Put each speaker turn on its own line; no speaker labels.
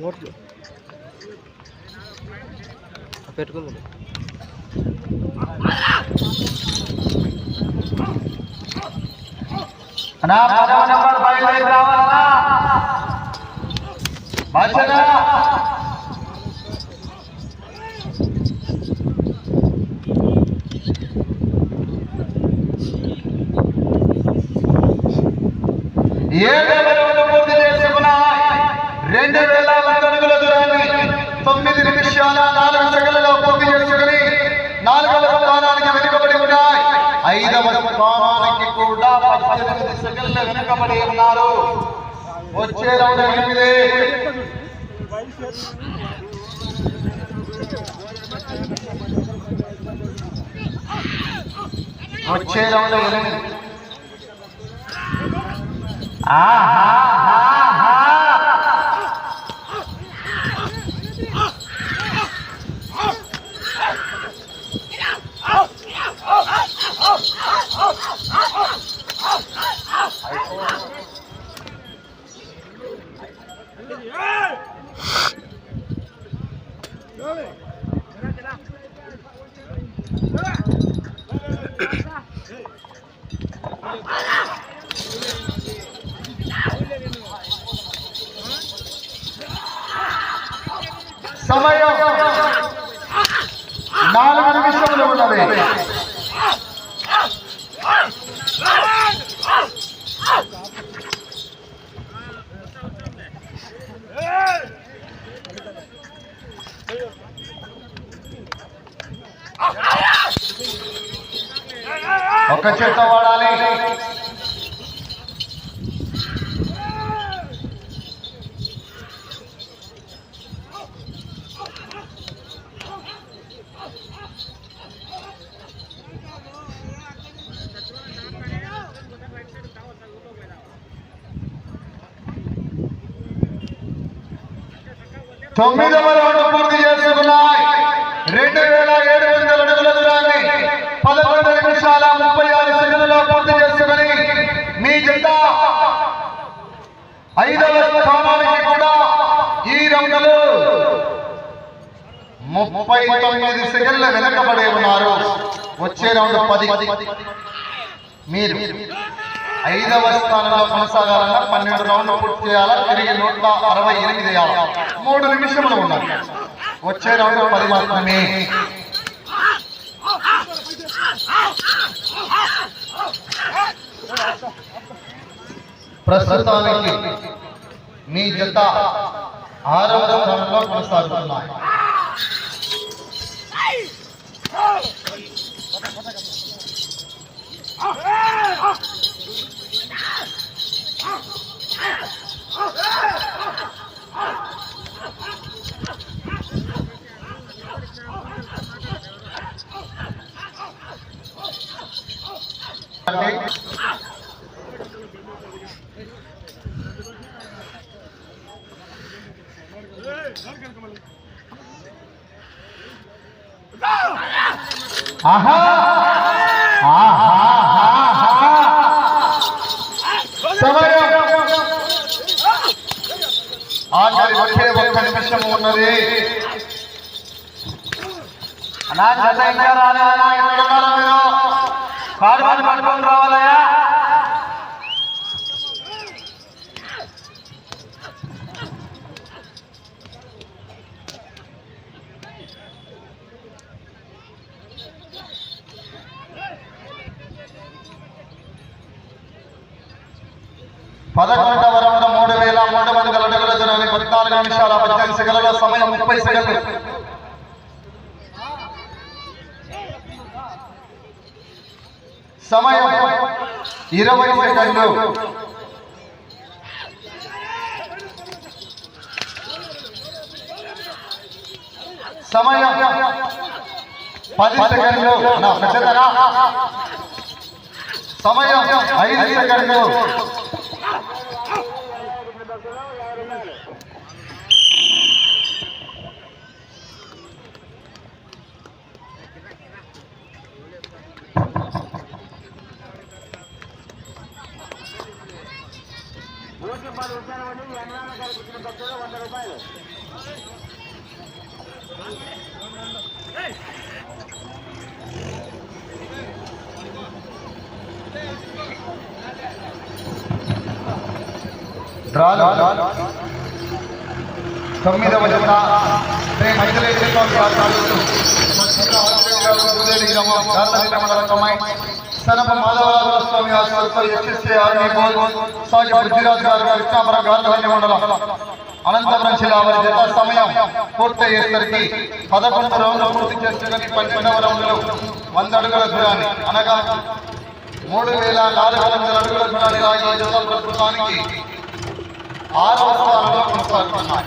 నోట్లు పెట్టుకుంది
అన్నా పదవ నెంబర్ బయలుదేరి రావాలన్నా బాధ్యత ఏడు తొమ్మిది నాలుగు సెకండ్లలో పూర్తి చేసుకుని నాలుగవ స్థానానికి వెనుకబడి ఉన్నాయి. ఐదవ స్థానానికి కూడా పద్దెనిమిది సెకండ్లు వెనుకబడి ఉన్నారు. వచ్చే రౌండ్ ఎనిమిది. వచ్చే రౌండ్ ఎనిమిది. ఆహా. సమయం నాలుగు నిమిషములు ఉన్నది ఒక చేత వాడాలి తొమ్మిదవ రౌండ్ పూర్తి చేసుకున్నాయి ఐదవ స్థానానికి కూడా ఈ రౌండ్లో ముప్పై తొమ్మిది సెకండ్ల వెనకబడి ఉన్నారు. వచ్చే రౌండ్ పది. మీరు ఐదవ స్థానంలో కొనసాగాలన్నా పన్నెండు రౌండ్లు పూర్తి చేయాలా? తిరిగి నూట అరవై ఎనిమిది వేయాలి? మూడు నిమిషములు ఉన్నాయి వచ్చే రౌండ్ పది మాత్రమే. ప్రస్తుతానికి మీ జత ఆరవ స్థానంలో కొనసాగుతున్నాయి ఆహా! ఆహా ఆఖరి ఒకే ఒక్క నిమిషం ఉన్నది. జత పదకొండవ రౌండ్ మూడు వేల మూడు వందల అడుగుల దూరాన్ని పద్నాలుగు నిమిషాల పద్దెనిమిది సెకండ్ల సమయం ముప్పై సెకండ్లు సమయం ఇరవై సెకండ్లు సమయం పది సెకండ్లు. నా సమయం ఐదు సెకండ్లు. రాలు తొమ్మిదవ జత శ్రీ మంజలేశ్వర స్వామి ఆచార్యులు మండల కమాయి సనప మాధవరాజు స్వామి ఆశ్రమంతో ఎస్ఎస్సీ ఆర్మీ బోల్ సాజ పృథ్వీరాజ్ గారు కృష్ణాపురం గార్లదిన్న మండలం అనంతపురం జిల్లా వారి జత సమయం పూర్తయ్యేసరికి పదకొండు రౌండ్లు పూర్తి చేసుకుని పన్నెండవ రౌండ్లు వంద అడుగుల దూరాన్ని అనగా మూడు వేల నాలుగు వందల అడుగుల దూరాన్ని లాగి ప్రస్తుతానికి ఆరవ స్థానంలో కొనసాగుతున్నాయి.